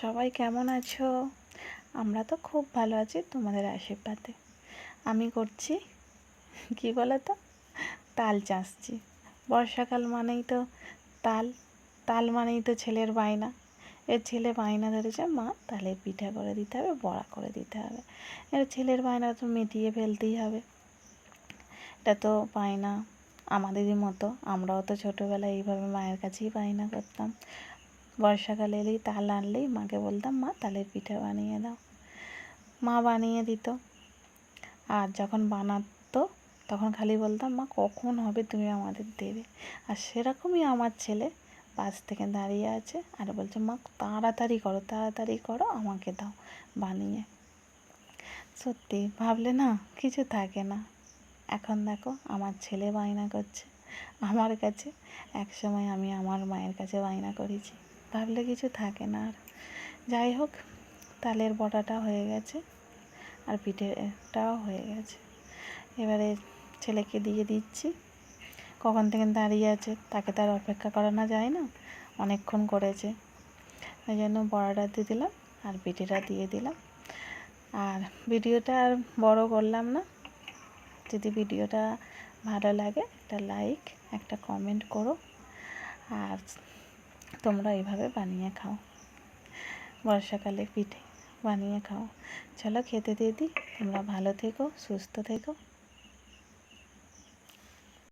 সবাই কেমন আছো? আমরা তো খুব ভালো আছি তোমাদের আশীর্বাদে। আমি করছি, কি বলো তো তাল চাষছি। বর্ষাকাল মানেই তো তাল তাল মানেই তো ছেলের বায়না। এর ছেলে বায়না ধরেছে, মা, তালের পিঠা করে দিতে হবে, বড়া করে দিতে হবে। এর ছেলের বায়না তো মিটিয়ে ফেলতেই হবে। এটা তো বায়না আমাদেরই মতো। আমরাও তো ছোটোবেলায় এইভাবে মায়ের কাছেই বায়না করতাম। বর্ষাকাল এলেই তাল আনলেই মাকে বলতাম, মা, তালের পিঠা বানিয়ে দাও। মা বানিয়ে দিত। আর যখন বানাতো, তখন খালি বলতাম, মা, কখন হবে তুমি আমাদের দেবে? আর সেরকমই আমার ছেলে পাশ থেকে দাঁড়িয়ে আছে আর বলছে, মা, তাড়াতাড়ি করো তাড়াতাড়ি করো, আমাকে দাও বানিয়ে। সত্যি, ভাবলে না কিছু থাকে না। এখন দেখো, আমার ছেলে বায়না করছে। আমার কাছে এক সময় আমি আমার মায়ের কাছে বায়না করেছি। ভাবলে কিছু থাকে না আর। যাই হোক, তালের বড়াটা হয়ে গেছে আর পিঠেটাও হয়ে গেছে। এবারে ছেলেকে দিয়ে দিচ্ছি। কখন থেকে দাঁড়িয়ে আছে তাকে তার অপেক্ষা করানো যায় না, অনেকক্ষণ করেছে। ওই জন্য বড়াটা দিয়ে দিলাম আর পিঠেটা দিয়ে দিলাম। আর ভিডিওটা আর বড় করলাম না। যদি ভিডিওটা ভালো লাগে একটা লাইক একটা কমেন্ট করো। আর তোমরা এভাবে বানিয়ে খাও। বর্ষাকালে পিঠে বানিয়ে খাও। চলো খেতে দিয়ে দিই। তোমরা ভালো থেকো, সুস্থ থেকো।